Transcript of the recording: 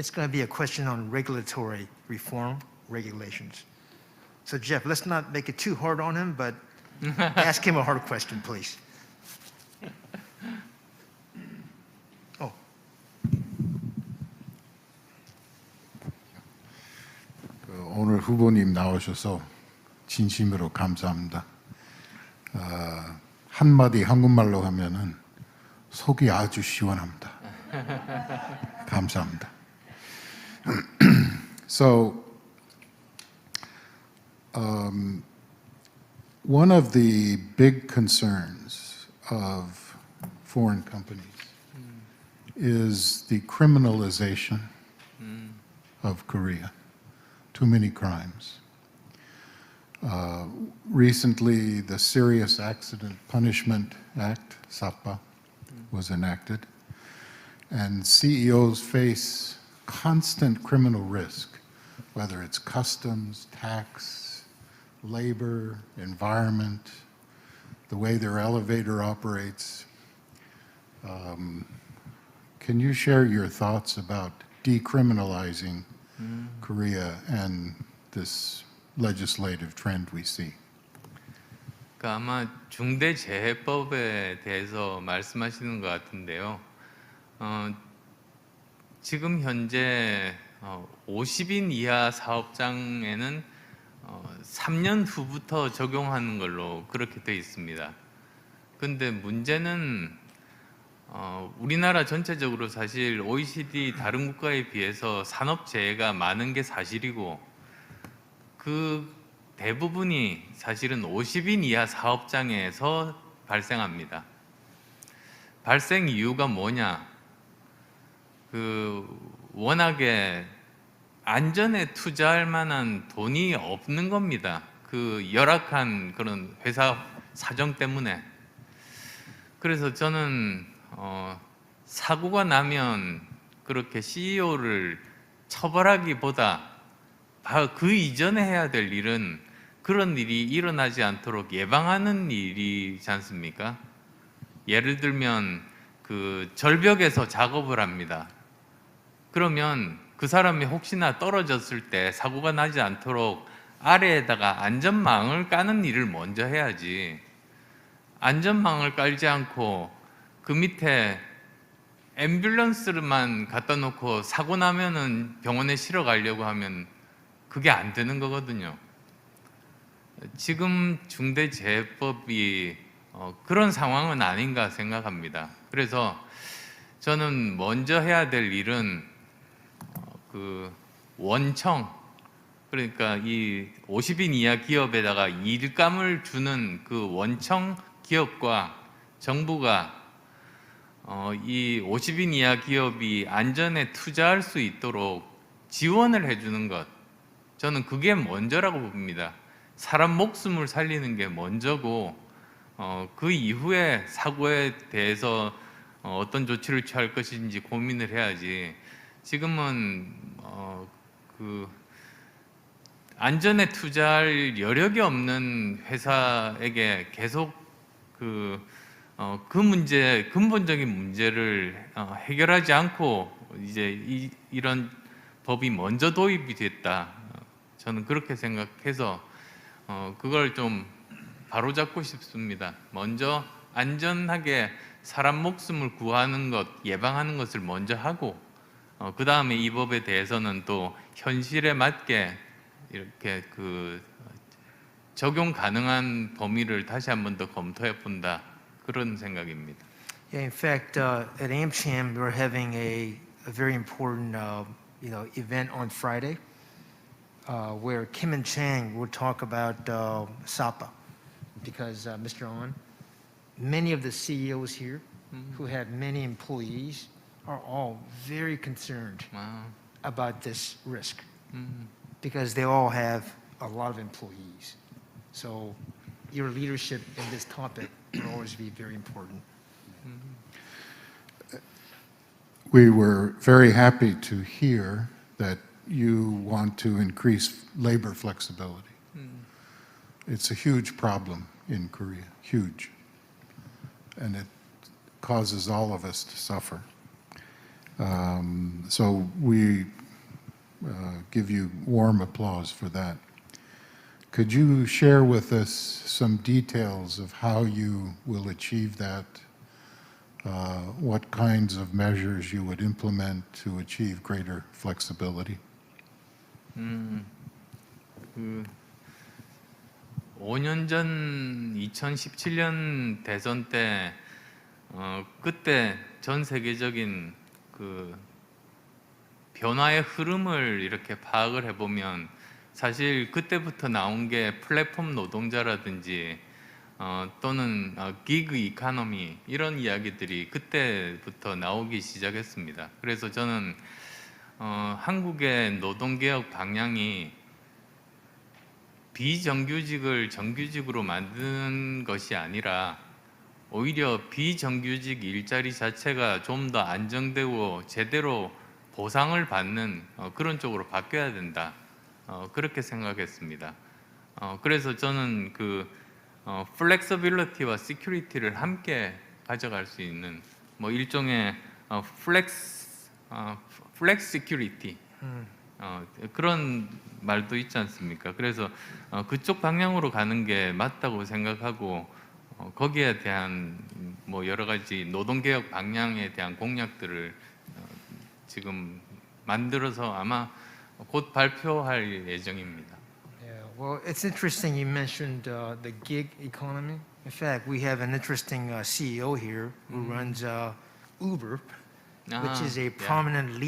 it's going to be a question on regulatory reform regulations. So Jeff, let's not make it too hard on him, but ask him a hard question, please. Oh, 그 오늘 후보님 나오셔서 진심으로 감사합니다. 어, 한마디 한국말로 하면은 속이 아주 시원합니다. 감사합니다. so, um, one of the big concerns of foreign companies is the criminalization of Korea. Too many crimes. Uh, recently, the Serious Accident Punishment Act, SAPA, was enacted, and CEOs face constant criminal risk, whether it's customs, tax, labor, environment, the way their elevator operates. Um, can you share your thoughts about decriminalizing Korea and this legislative trend we see. 그러니까 아마 중대재해법에 대해서 말씀하시는 것 같은데요. 어, 지금 현재 어, 50인 이하 사업장에는 어, 3년 후부터 적용하는 걸로 그렇게 돼 있습니다. 근데 문제는 어, 우리나라 전체적으로 사실 OECD 다른 국가에 비해서 산업재해가 많은 게 사실이고 그 대부분이 사실은 50인 이하 사업장에서 발생합니다. 발생 이유가 뭐냐? 그 워낙에 안전에 투자할 만한 돈이 없는 겁니다. 그 열악한 그런 회사 사정 때문에. 그래서 저는 어, 사고가 나면 그렇게 CEO를 처벌하기보다 그 이전에 해야 될 일은 그런 일이 일어나지 않도록 예방하는 일이지 않습니까? 예를 들면 그 절벽에서 작업을 합니다. 그러면 그 사람이 혹시나 떨어졌을 때 사고가 나지 않도록 아래에다가 안전망을 까는 일을 먼저 해야지. 안전망을 깔지 않고 그 밑에 앰뷸런스만 갖다 놓고 사고 나면은 병원에 실어 가려고 하면 그게 안 되는 거거든요. 지금 중대재해법이 어, 그런 상황은 아닌가 생각합니다. 그래서 저는 먼저 해야 될 일은 어, 그 원청 그러니까 이 50인 이하 기업에다가 일감을 주는 그 원청 기업과 정부가 어, 이 50인 이하 기업이 안전에 투자할 수 있도록 지원을 해주는 것 저는 그게 먼저라고 봅니다. 사람 목숨을 살리는 게 먼저고 어, 그 이후에 사고에 대해서 어, 어떤 조치를 취할 것인지 고민을 해야지. 지금은 어, 그 안전에 투자할 여력이 없는 회사에게 계속 그, 어, 그 문제 근본적인 문제를 어, 해결하지 않고 이제 이, 이런 법이 먼저 도입이 됐다. 어, 저는 그렇게 생각해서 어, 그걸 좀 바로잡고 싶습니다. 먼저 안전하게 사람 목숨을 구하는 것, 예방하는 것을 먼저 하고 어, 그 다음에 이 법에 대해서는 또 현실에 맞게 이렇게 그 적용 가능한 범위를 다시 한 번 더 검토해 본다 그런 생각입니다. yeah, in fact, uh, at AmCham, we're having a, a very important, uh, you know, event on Friday uh, where Kim and Chang will talk about uh, SAPA because uh, Mr. On, many of the CEOs here who have many employees are all very concerned 아, about this risk 음, because they all have a lot of employees. So your leadership in this topic will always be very important. Mm-hmm. We were very happy to hear that you want to increase labor flexibility. Mm-hmm. It's a huge problem in Korea, huge. And it causes all of us to suffer. Um, So we uh, give you warm applause for that. Could you share with us some details of how you will achieve that? Uh, What kinds of measures you would implement to achieve greater flexibility? 음, 그 5년 전 2017년 대선 때 어, 그때 전 세계적인 그 변화의 흐름을 이렇게 파악을 해보면 사실 그때부터 나온 게 플랫폼 노동자라든지 어, 또는 어, 기그 이카노미 이런 이야기들이 그때부터 나오기 시작했습니다. 그래서 저는 어, 한국의 노동개혁 방향이 비정규직을 정규직으로 만드는 것이 아니라 오히려 비정규직 일자리 자체가 좀 더 안정되고 제대로 보상을 받는 어, 그런 쪽으로 바뀌어야 된다. 어, 그렇게 생각했습니다. 어, 그래서 저는 그 어, 플렉서빌리티와 시큐리티를 함께 가져갈 수 있는 뭐 일종의 어, 플렉스 어, 플렉스 시큐리티 음. 어, 그런 말도 있지 않습니까? 그래서 어, 그쪽 방향으로 가는 게 맞다고 생각하고 어, 거기에 대한 음, 뭐 여러 가지 노동 개혁 방향에 대한 공약들을 어, 지금 만들어서 아마 곧 발표할 예정입니다. Yeah, well, it's interesting you mentioned uh, the gig economy. In fact, we have an interesting uh, CEO here who runs uh, Uber, which Ah, is a prominent leader.